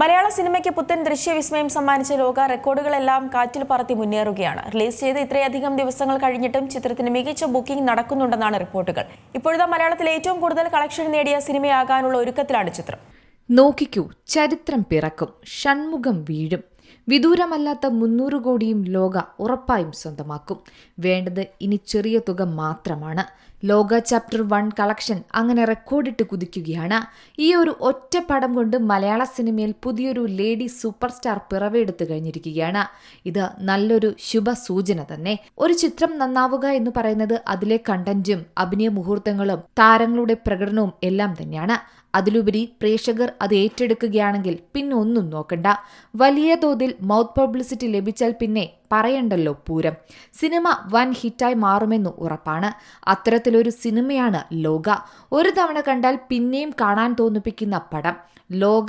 മലയാള സിനിമയ്ക്ക് പുത്തൻ ദൃശ്യവിസ്മയം സമ്മാനിച്ച ലോക റെക്കോർഡുകളെല്ലാം കാറ്റിൽ പറത്തി മുന്നേറുകയാണ്. റിലീസ് ചെയ്ത് ഇത്രയധികം ദിവസങ്ങൾ കഴിഞ്ഞിട്ടും ചിത്രത്തിന് മികച്ച ബുക്കിംഗ് നടക്കുന്നുണ്ടെന്നാണ് റിപ്പോർട്ടുകൾ. ഇപ്പോഴത്തെ മലയാളത്തിൽ ഏറ്റവും കൂടുതൽ കളക്ഷൻ നേടിയ സിനിമയാകാനുള്ള ഒരുക്കത്തിലാണ് ചിത്രം. നോക്കിക്കൂ ചരിത്രം പിറക്കും. ഷൺമുഖം വീഴും. വിദൂരമല്ലാത്ത മുന്നൂറ് കോടിയും ലോക ഉറപ്പായും സ്വന്തമാക്കും. വേണ്ടത് ഇനി ചെറിയ തുക മാത്രമാണ്. ലോക ചാപ്റ്റർ വൺ കളക്ഷൻ അങ്ങനെ റെക്കോർഡിട്ട് കുതിക്കുകയാണ്. ഈ ഒരു ഒറ്റ പടം കൊണ്ട് മലയാള സിനിമയിൽ പുതിയൊരു ലേഡി സൂപ്പർ സ്റ്റാർ പിറവെടുത്തു കഴിഞ്ഞിരിക്കുകയാണ്. ഇത് നല്ലൊരു ശുഭ സൂചന തന്നെ. ഒരു ചിത്രം നന്നാവുക എന്ന് പറയുന്നത് അതിലെ കണ്ടന്റും അഭിനയ മുഹൂർത്തങ്ങളും താരങ്ങളുടെ പ്രകടനവും എല്ലാം തന്നെയാണ്. അതിലുപരി പ്രേക്ഷകർ അത് ഏറ്റെടുക്കുകയാണെങ്കിൽ പിന്നെ ഒന്നും നോക്കണ്ട. വലിയ തോതിൽ മൗത്ത് പബ്ലിസിറ്റി ലഭിച്ചാൽ പിന്നെ പറയണ്ടല്ലോ പൂരം. സിനിമ വൻ ഹിറ്റായി മാറുമെന്ന് ഉറപ്പാണ്. അത്തരത്തിലൊരു സിനിമയാണ് ലോക. ഒരു തവണ കണ്ടാൽ പിന്നെയും കാണാൻ തോന്നിപ്പിക്കുന്ന പടം ലോക.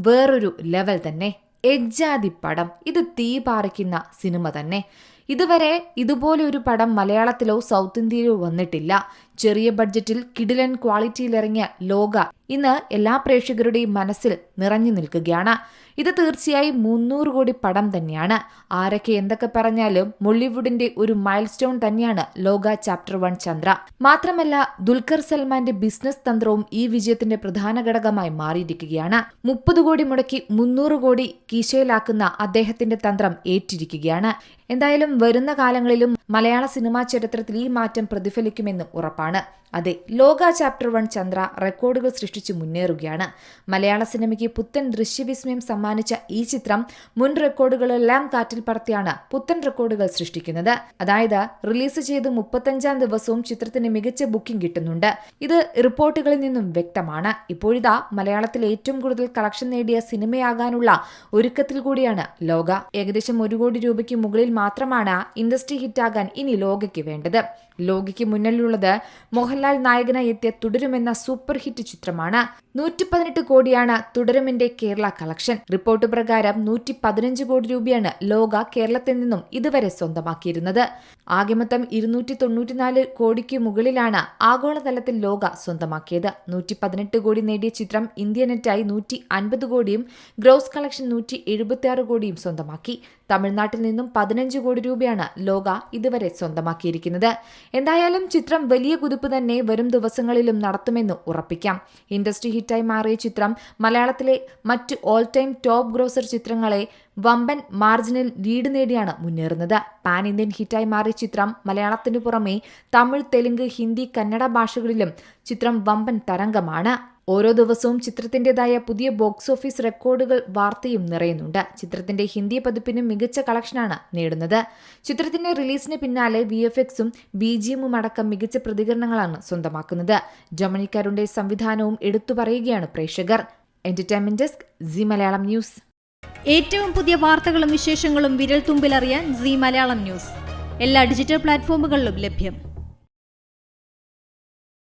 വേറൊരു ലെവൽ തന്നെ. എജ്ജാതി പടം. ഇത് തീ പാറിക്കുന്ന സിനിമ തന്നെ. ഇതുവരെ ഇതുപോലെ ഒരു പടം മലയാളത്തിലോ സൗത്ത് ഇന്ത്യയിലോ വന്നിട്ടില്ല. ചെറിയ ബഡ്ജറ്റിൽ കിടിലൻ ക്വാളിറ്റിയിലിറങ്ങിയ ലോക ഇന്ന് എല്ലാ പ്രേക്ഷകരുടെയും മനസ്സിൽ നിറഞ്ഞു നിൽക്കുകയാണ്. ഇത് തീർച്ചയായും മുന്നൂറ് കോടി പടം തന്നെയാണ്. ആരൊക്കെ എന്തൊക്കെ പറഞ്ഞാലും മോളിവുഡിന്റെ ഒരു മൈൽ സ്റ്റോൺ തന്നെയാണ് ലോക ചാപ്റ്റർ വൺ ചന്ദ്ര. മാത്രമല്ല ദുൽഖർ സൽമാന്റെ ബിസിനസ് തന്ത്രവും ഈ വിജയത്തിന്റെ പ്രധാന ഘടകമായി മാറിയിരിക്കുകയാണ്. മുപ്പത് കോടി മുടക്കി മുന്നൂറ് കോടി കീശയിലാക്കുന്ന അദ്ദേഹത്തിന്റെ തന്ത്രം ഏറ്റിരിക്കുകയാണ്. എന്തായാലും വരുന്ന കാലങ്ങളിലും മലയാള സിനിമാ ചരിത്രത്തിൽ ഈ മാറ്റം പ്രതിഫലിക്കുമെന്ന് ഉറപ്പാണ്. അതെ ലോക ചാപ്റ്റർ വൺ ചന്ദ്ര റെക്കോർഡുകൾ സൃഷ്ടിച്ചു മുന്നേറുകയാണ്. മലയാള സിനിമയ്ക്ക് പുത്തൻ ദൃശ്യവിസ്മയം സമ്മാനിച്ച ഈ ചിത്രം മുൻ റെക്കോർഡുകളെല്ലാം കാറ്റിൽ പറത്തിയാണ് പുത്തൻ റെക്കോർഡുകൾ സൃഷ്ടിക്കുന്നത്. അതായത് റിലീസ് ചെയ്ത് മുപ്പത്തഞ്ചാം ദിവസവും ചിത്രത്തിന് മികച്ച ബുക്കിംഗ് കിട്ടുന്നുണ്ട്. ഇത് റിപ്പോർട്ടുകളിൽ നിന്നും വ്യക്തമാണ്. ഇപ്പോഴിതാ മലയാളത്തിൽ ഏറ്റവും കൂടുതൽ കളക്ഷൻ നേടിയ സിനിമയാകാനുള്ള ഒരുക്കത്തിൽ കൂടിയാണ് ലോക. ഏകദേശം ഒരു കോടി രൂപയ്ക്ക് മുകളിൽ മാത്രമാണ് ഇൻഡസ്ട്രി ഹിറ്റാകാൻ ഇനി ലോകയ്ക്ക് വേണ്ടത്. ലോകയ്ക്ക് മുന്നിലുള്ളത് മോഹൻലാൽ നായകനായി എത്തിയ തുടരുമെന്ന സൂപ്പർ ഹിറ്റ് ചിത്രമാണ്. നൂറ്റി പതിനെട്ട് കോടിയാണ് തുടരുമിന്റെ കേരള കളക്ഷൻ. റിപ്പോർട്ട് പ്രകാരം നൂറ്റി പതിനഞ്ച് കോടി രൂപയാണ് ലോക കേരളത്തിൽ നിന്നും ഇതുവരെ സ്വന്തമാക്കിയിരുന്നത്. ആകെ മൊത്തം ഇരുന്നൂറ്റി തൊണ്ണൂറ്റിനാല് കോടിക്ക് മുകളിലാണ് ആഗോളതലത്തിൽ ലോക സ്വന്തമാക്കിയത്. നൂറ്റി പതിനെട്ട് കോടി നേടിയ ചിത്രം ഇന്ത്യ നെറ്റായി നൂറ്റി അൻപത് കോടിയും ഗ്രോസ് കളക്ഷൻ നൂറ്റി എഴുപത്തിയാറ് കോടിയും സ്വന്തമാക്കി. തമിഴ്നാട്ടിൽ നിന്നും പതിനഞ്ച് കോടി രൂപയാണ് ലോക ഇതുവരെ സ്വന്തമാക്കിയിരിക്കുന്നത്. എന്തായാലും ചിത്രം വലിയ കുതിപ്പ് തന്നെ വരും ദിവസങ്ങളിലും നടത്തുമെന്ന് ഉറപ്പിക്കാം. ഇൻഡസ്ട്രി ഹിറ്റായി മാറിയ ചിത്രം മലയാളത്തിലെ മറ്റ് ഓൾ ടൈം ടോപ്പ് ഗ്രോസർ ചിത്രങ്ങളെ വമ്പൻ മാർജിനിൽ ലീഡ് നേടിയാണ് മുന്നേറുന്നത്. പാൻ ഇന്ത്യൻ ഹിറ്റായി മാറിയ ചിത്രം മലയാളത്തിനു പുറമെ തമിഴ് തെലുങ്ക് ഹിന്ദി കന്നഡ ഭാഷകളിലും ചിത്രം വമ്പൻ തരംഗമാണ്. ഓരോ ദിവസവും ചിത്രത്തിന്റെതായ പുതിയ ബോക്സ് ഓഫീസ് റെക്കോർഡുകൾ വാർത്തയും നിറയുന്നുണ്ട്. ചിത്രത്തിന്റെ ഹിന്ദി പതിപ്പിനും മികച്ച കളക്ഷനാണ് നേടുന്നത്. ചിത്രത്തിന്റെ റിലീസിന് പിന്നാലെ വി എഫ് എക്സും ബി ജിഎമ്മും അടക്കം മികച്ച പ്രതികരണങ്ങളാണ് സ്വന്തമാക്കുന്നത്. ജമനിക്കാരുടെ സംവിധാനവും എടുത്തു പറയുകയാണ് പ്രേക്ഷകർ. Entertainment desk Zee Malayalam news. ഏറ്റവും പുതിയ വാർത്തകളും വിശേഷങ്ങളും വിരൽ തുമ്പിലറിയാൻ സി മലയാളം ന്യൂസ്. എല്ലാ ഡിജിറ്റൽ പ്ലാറ്റ്ഫോമുകളിലും ലഭ്യം.